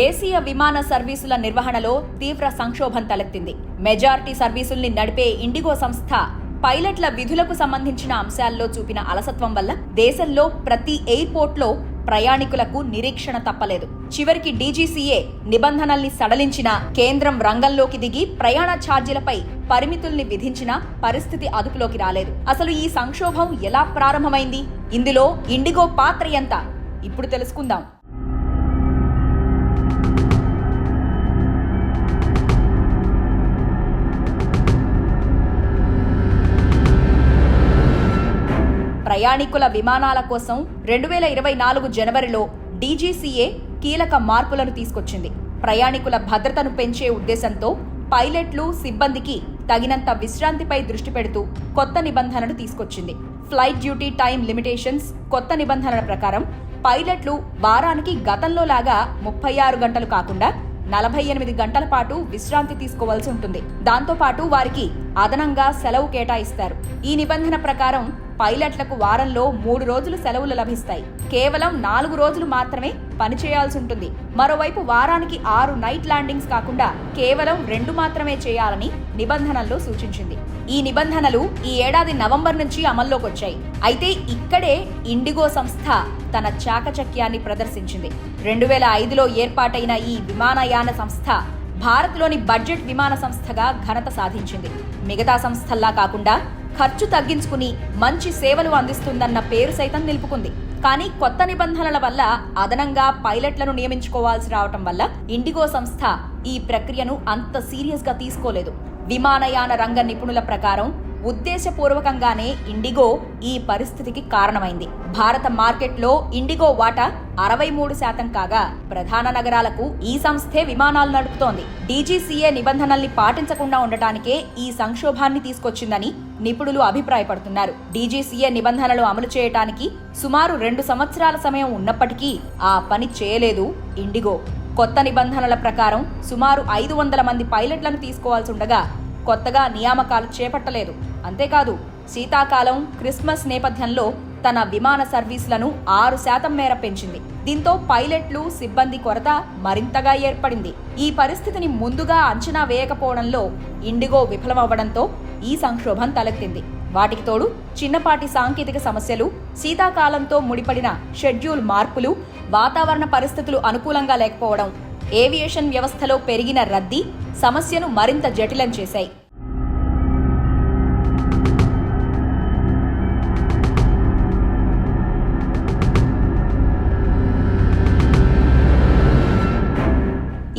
దేశీయ విమాన సర్వీసుల నిర్వహణలో తీవ్ర సంక్షోభం తలెత్తింది. మెజార్టీ సర్వీసుల్ని నడిపే ఇండిగో సంస్థ పైలట్ల విధులకు సంబంధించిన అంశాల్లో చూపిన అలసత్వం వల్ల దేశంలో ప్రతి ఎయిర్పోర్ట్లో ప్రయాణికులకు నిరీక్షణ తప్పలేదు. చివరికి డీజీసీఏ నిబంధనల్ని సడలించిన కేంద్రం రంగంలోకి దిగి ప్రయాణ ఛార్జీలపై పరిమితుల్ని విధించిన పరిస్థితి అదుపులోకి రాలేదు. అసలు ఈ సంక్షోభం ఎలా ప్రారంభమైంది? ఇందులో ఇండిగో పాత్ర ఎంత? ఇప్పుడు తెలుసుకుందాం. ప్రయాణికుల విమానాల కోసం రెండు వేల ఇరవై నాలుగు జనవరిలో డీజీసీఏ కీలక మార్పులను తీసుకొచ్చింది. ప్రయాణికుల భద్రతను పెంచే ఉద్దేశంతో పైలట్లు సిబ్బందికి తగినంత విశ్రాంతిపై దృష్టి పెడుతూ కొత్త నిబంధనలు తీసుకొచ్చింది. ఫ్లైట్ డ్యూటీ టైం లిమిటేషన్స్ కొత్త నిబంధనల ప్రకారం పైలట్లు వారానికి గతంలో లాగా ముప్పై ఆరు గంటలు కాకుండా నలభై ఎనిమిది గంటల పాటు విశ్రాంతి తీసుకోవాల్సి ఉంటుంది. దాంతోపాటు వారికి అదనంగా సెలవు కేటాయిస్తారు. ఈ నిబంధన ప్రకారం పైలట్లకు వారంలో మూడు రోజులు సెలవులు లభిస్తాయి. కేవలం నాలుగు రోజులు మాత్రమే పనిచేయాల్సి ఉంటుంది మరోవైపు వారానికి ఆరు నైట్ ల్యాండింగ్స్ కాకుండా కేవలం రెండు మాత్రమే చేయాలని నిబంధనల్లో సూచించింది. ఈ నిబంధనలు ఈ ఏడాది నవంబర్ నుంచి అమల్లోకి వచ్చాయి అయితే ఇక్కడే ఇండిగో సంస్థ తన చాకచక్యాన్ని ప్రదర్శించింది. రెండు వేల ఐదులో ఏర్పాటైన ఈ విమానయాన సంస్థ భారత్లోని బడ్జెట్ విమాన సంస్థగా ఘనత సాధించింది. మిగతా సంస్థల్లా కాకుండా ఖర్చు తగ్గించుకుని మంచి సేవలు అందిస్తుందన్న పేరు సైతం నిలుపుకుంది. కానీ కొత్త నిబంధనల వల్ల అదనంగా పైలట్లను నియమించుకోవాల్సి రావటం వల్ల ఇండిగో సంస్థ ఈ ప్రక్రియను అంత సీరియస్గా తీసుకోలేదు. విమానయాన రంగ నిపుణుల ప్రకారం ఉద్దేశపూర్వకంగానే ఇండిగో ఈ పరిస్థితికి కారణమైంది. భారత మార్కెట్లో ఇండిగో వాటా అరవై మూడు శాతం కాగా ప్రధాన నగరాలకు ఈ సంస్థే విమానాలు నడుపుతోంది. డీజీసీఏ నిబంధనల్ని పాటించకుండా ఉండటానికే ఈ సంక్షోభాన్ని తీసుకొచ్చిందని నిపుణులు అభిప్రాయపడుతున్నారు. డీజీసీఏ నిబంధనలు అమలు చేయటానికి సుమారు రెండు సంవత్సరాల సమయం ఉన్నప్పటికీ ఆ పని చేయలేదు ఇండిగో. కొత్త నిబంధనల ప్రకారం సుమారు ఐదు వందల మంది పైలట్లను తీసుకోవాల్సి ఉండగా కొత్తగా నియామకాలు చేపట్టలేదు. అంతేకాదు శీతాకాలం క్రిస్మస్ నేపథ్యంలో తన విమాన సర్వీసులను ఆరు శాతం మేర పెంచింది. దీంతో పైలట్లు సిబ్బంది కొరత మరింతగా ఏర్పడింది. ఈ పరిస్థితిని ముందుగా అంచనా వేయకపోవడంలో ఇండిగో విఫలమవ్వడంతో ఈ సంక్షోభం తలెత్తింది. వాటికి తోడు చిన్నపాటి సాంకేతిక సమస్యలు శీతాకాలంతో ముడిపడిన షెడ్యూల్ మార్పులు వాతావరణ పరిస్థితులు అనుకూలంగా లేకపోవడం ఏవియేషన్ వ్యవస్థలో పెరిగిన రద్దీ సమస్యను మరింత జటిలం చేశాయి.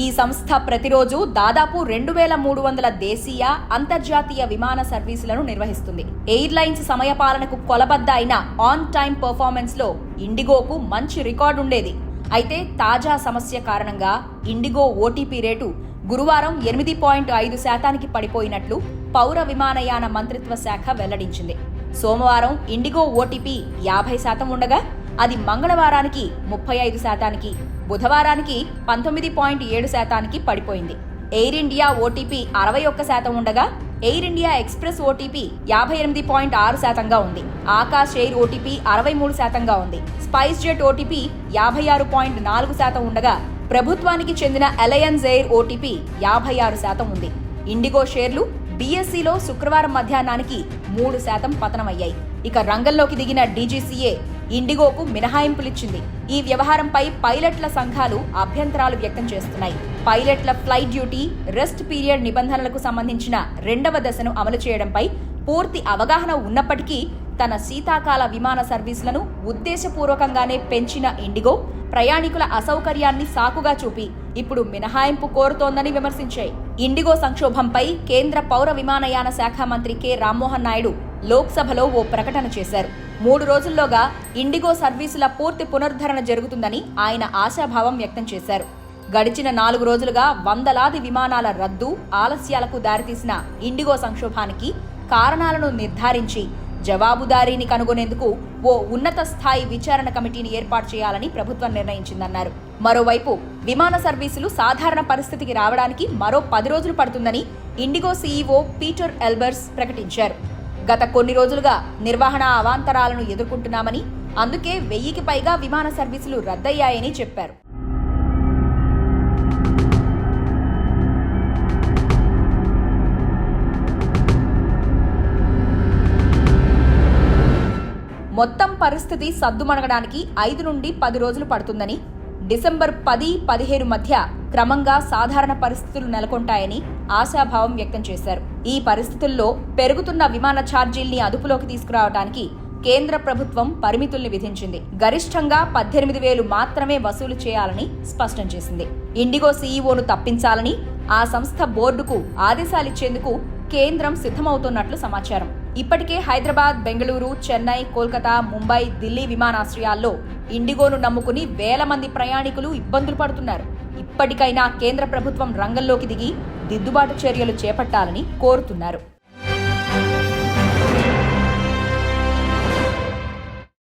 ఈ సంస్థ ప్రతిరోజు దాదాపు రెండు వేల మూడు వందల దేశీయ అంతర్జాతీయ విమాన సర్వీసులను నిర్వహిస్తుంది. ఎయిర్లైన్స్ సమయపాలనకు కొలబద్ద అయిన ఆన్ టైం పర్ఫార్మెన్స్లో ఇండిగోకు మంచి రికార్డు ఉండేది అయితే తాజా సమస్య కారణంగా ఇండిగో ఓటీపీ రేటు గురువారం ఎనిమిది పాయింట్ ఐదు శాతానికి పడిపోయినట్లు పౌర విమానయాన మంత్రిత్వ శాఖ వెల్లడించింది. సోమవారం ఇండిగో ఓటీపీ యాభై శాతం ఉండగా అది మంగళవారానికి ముప్పై ఐదు శాతానికి బుధవారానికి పంతొమ్మిది పాయింట్ ఏడు శాతానికి పడిపోయింది. ఎయిర్ ఇండియా ఓటీపీ అరవై ఒక్క శాతం ఉండగా ఎయిర్ ఇండియా ఎక్స్ప్రెస్ ఓటీపీ యాభై ఎనిమిది పాయింట్ ఆరు శాతంగా ఉంది. ఆకాశ్ ఎయిర్ ఓటీపీ అరవై మూడు శాతంగా ఉంది. స్పైస్ జెట్ ఓటీపీ యాభై ఆరు పాయింట్ నాలుగు శాతం ఉండగా ప్రభుత్వానికి చెందిన అలయన్స్ ఎయిర్ ఓటీపీ యాభై ఆరు శాతం ఉంది. ఇండిగో షేర్లు బీఎస్సీలో శుక్రవారం మధ్యాహ్నానికి మూడు శాతం పతనమయ్యాయి. ఇక రంగంలోకి దిగిన డీజీసీఏ ఇండిగోకు మినహాయింపులిచ్చింది. ఈ వ్యవహారంపై పైలట్ల సంఘాలు అభ్యంతరాలు వ్యక్తం చేస్తున్నాయి. పైలట్ల ఫ్లైట్ డ్యూటీ రెస్ట్ పీరియడ్ నిబంధనలకు సంబంధించిన రెండవ దశను అమలు చేయడంపై పూర్తి అవగాహన ఉన్నప్పటికీ తన శీతాకాల విమాన సర్వీసులను ఉద్దేశపూర్వకంగానే పెంచిన ఇండిగో ప్రయాణికుల అసౌకర్యాన్ని సాకుగా చూపి ఇప్పుడు మినహాయింపు కోరుతోందని విమర్శించాయి. ఇండిగో సంక్షోభంపై కేంద్ర పౌర విమానయాన శాఖ మంత్రి కె. రామ్మోహన్ నాయుడు లోక్సభలో ఓ ప్రకటన చేశారు. మూడు రోజుల్లోగా ఇండిగో సర్వీసుల పూర్తి పునరుద్ధరణ జరుగుతుందని ఆయన ఆశాభావం వ్యక్తం చేశారు. గడిచిన నాలుగు రోజులుగా వందలాది విమానాల రద్దు ఆలస్యాలకు దారితీసిన ఇండిగో సంక్షోభానికి కారణాలను నిర్ధారించి జవాబుదారీని కనుగొనేందుకు ఓ ఉన్నత స్థాయి విచారణ కమిటీని ఏర్పాటు చేయాలని ప్రభుత్వం నిర్ణయించిందన్నారు. మరోవైపు విమాన సర్వీసులు సాధారణ పరిస్థితికి రావడానికి మరో పది రోజులు పడుతుందని ఇండిగో సీఈఓ పీటర్ ఎల్బర్స్ ప్రకటించారు. గత కొన్ని రోజులుగా నిర్వహణ అవాంతరాలను ఎదుర్కొంటున్నామని అందుకే వెయ్యికి పైగా విమాన సర్వీసులు రద్దయ్యాయని చెప్పారు. మొత్తం పరిస్థితి సద్దుమణగడానికి ఐదు నుండి పది రోజులు పడుతుందని డిసెంబర్ పది పదిహేను మధ్య క్రమంగా సాధారణ పరిస్థితులు నెలకొంటాయని ఆశాభావం వ్యక్తం చేశారు. ఈ పరిస్థితుల్లో పెరుగుతున్న విమాన ఛార్జీల్ని అదుపులోకి తీసుకురావడానికి కేంద్ర ప్రభుత్వం పరిమితుల్ని విధించింది. గరిష్టంగా పద్దెనిమిది వేలు మాత్రమే వసూలు చేయాలని స్పష్టం చేసింది. ఇండిగో సీఈఓను తప్పించాలని ఆ సంస్థ బోర్డుకు ఆదేశాలిచ్చేందుకు కేంద్రం సిద్ధమవుతున్నట్లు సమాచారం. ఇప్పటికే హైదరాబాద్ బెంగళూరు చెన్నై కోల్కతా ముంబై ఢిల్లీ విమానాశ్రయాల్లో ఇండిగోను నమ్ముకుని వేల మంది ప్రయాణికులు ఇబ్బందులు పడుతున్నారు. ఇప్పటికైనా కేంద్ర ప్రభుత్వం రంగంలోకి దిగి దిద్దుబాటు చర్యలు చేపట్టాలని కోరుతున్నారు.